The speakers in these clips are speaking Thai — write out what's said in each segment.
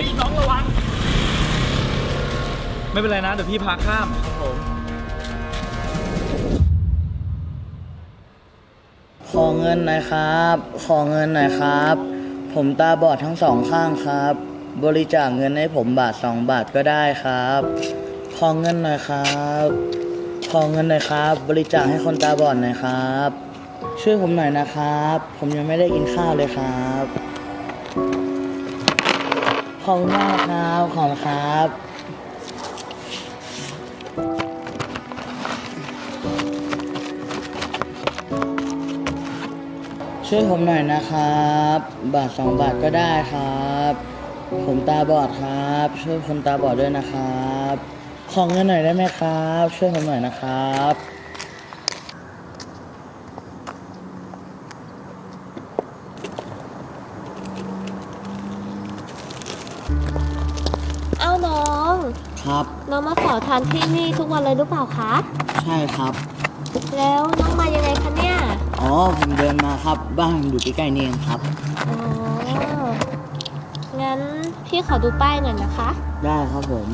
ฮ้ยน้องระวัง ไม่เป็นไรนะ เดี๋ยวพี่พาข้ามครับผมขอเงินหน่อยครับ ขอเงินหน่อยครับ ผมตาบอดทั้งสองข้างครับ บริจาคเงินให้ผมบาทสองบาทก็ได้ครับ ขอเงินหน่อยครับ ขอเงินหน่อยครับ บริจาคให้คนตาบอดหน่อยครับ ช่วยผมหน่อยนะครับ ผมยังไม่ได้กินข้าวเลยครับ ขอบคุณมากครับ ขอบคุณครับช่วยผมหน่อยนะครับ บาทสองบาทก็ได้ครับ ผมตาบอดครับ ช่วยคนตาบอดด้วยนะครับ ของเงินหน่อยได้ไหมครับ ช่วยผมหน่อยนะครับ น้อง ครับ น้องมาขอทานที่นี่ทุกวันเลยหรือเปล่าคะ ใช่ครับ แล้วน้องมายังไงคะเนี่ย อ๋อ ผมเดินมาครับ บ้านผมอยู่ใกล้ๆนี่เองครับ อ๋อ งั้นพี่ขอดูป้ายหน่อยนะคะ ได้ครับผม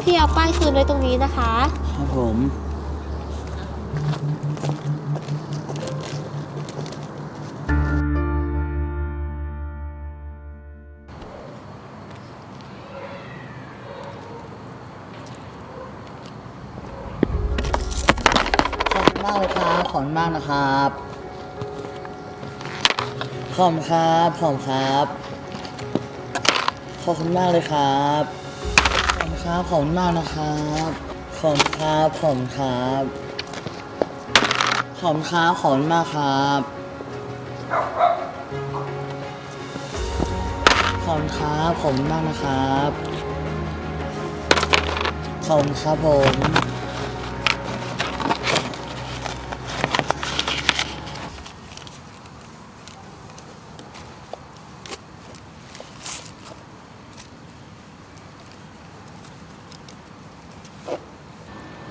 พี่เอาป้ายคืนไว้ตรงนี้นะคะ ครับผม มากเลยครับ ขอบคุณมากนะครับ ขอบคุณครับขอบคุณครับ ขอบคุณมากเลยครับ ขอบคุณครับ ขอบคุณมากนะครับ ขอบคุณครับ ขอบคุณครับ ขอบคุณครับขอบคุณมากครับ ขอบคุณครับ ขอบคุณมากนะครับ ขอบคุณครับผม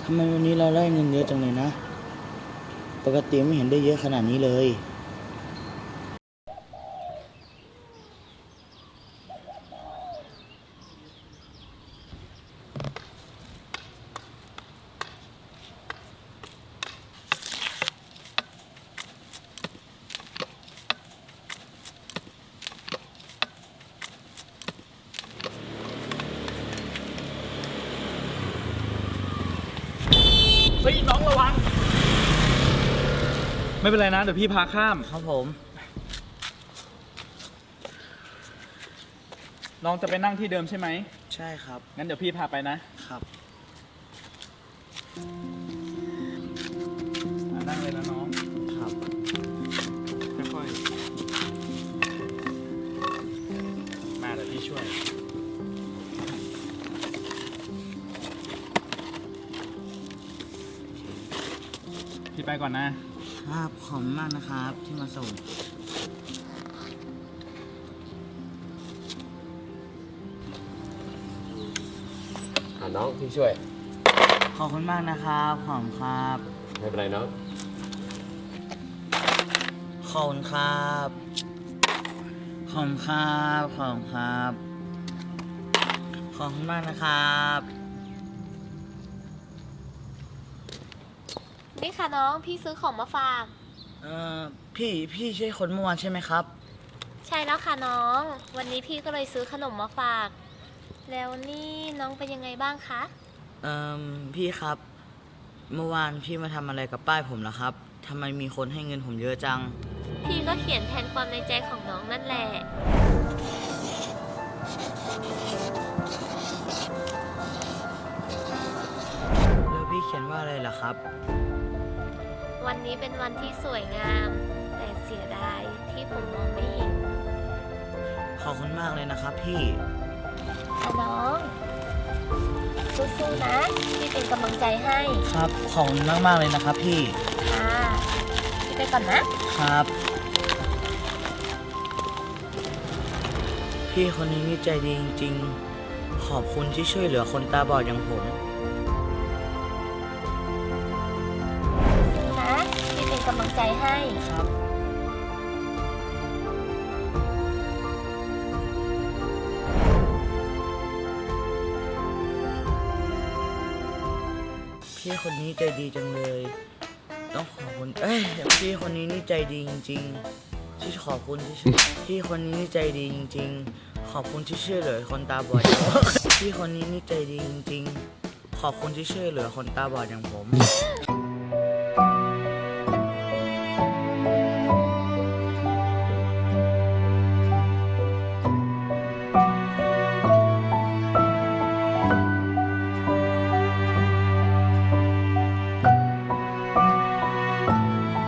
ทำไมวันนี้เราได้เงินเยอะจังเลยนะ ปกติไม่เห็นได้เยอะขนาดนี้เลย ระวัง ไม่เป็นไรนะ เดี๋ยวพี่พาข้าม ครับผม น้องจะไปนั่งที่เดิมใช่ไหม ใช่ครับ งั้นเดี๋ยวพี่พาไปนะครับ พี่ไปก่อนนะ ครับขอบคุณมากนะครับที่มาส่ง อ่าน้องพี่ช่วย ขอบคุณมากนะครับขอบคุณครับ ไม่เป็นไรน้อง ขอบคุณครับ ขอบคุณครับ ขอบคุณครับ ขอบคุณมากนะครับ นี่ค่ะน้องพี่ซื้อของมาฝาก เอ่อพี่พี่ใช่คนเมื่อวานใช่ไหมครับ ใช่แล้วค่ะน้อง วันนี้พี่ก็เลยซื้อขนมมาฝาก แล้วนี่น้องเป็นยังไงบ้างคะ เอ่อพี่ครับ เมื่อวานพี่มาทำอะไรกับป้ายผมล่ะครับทำไมมีคนให้เงินผมเยอะจัง พี่ก็เขียนแทนความในใจของน้องนั่นแหละ แล้วพี่เขียนว่าอะไรล่ะครับ วันนี้เป็นวันที่สวยงาม แต่เสียดายที่ผมมองไม่เห็นขอบคุณมากเลยนะครับพี่ค่ะน้อง สู้ๆนะพี่เป็นกำลังใจให้ครับ ขอบคุณมากมากๆเลยนะครับพี่ ค่ะพี่ไปก่อนนะ ครับ พี่คนนี้นี่ใจดีจริงๆ ขอบคุณที่ช่วยเหลือคนตาบอดอย่างผม กำลังใจให้ ครับ พี่คนนี้ใจดีจังเลย ต้องขอบคุณเอ้ยพี่คนนี้นี่ใจดีจริง ๆ ที่ขอบคุณที่ช่วยพี่คนนี้นี่ใจดีจริง ๆ ขอบคุณที่ช่วยเหลือคนตาบอด พี่คนนี้นี่ใจดีจริง ๆ ขอบคุณที่ช่วยเหลือคนตาบอดอย่างผม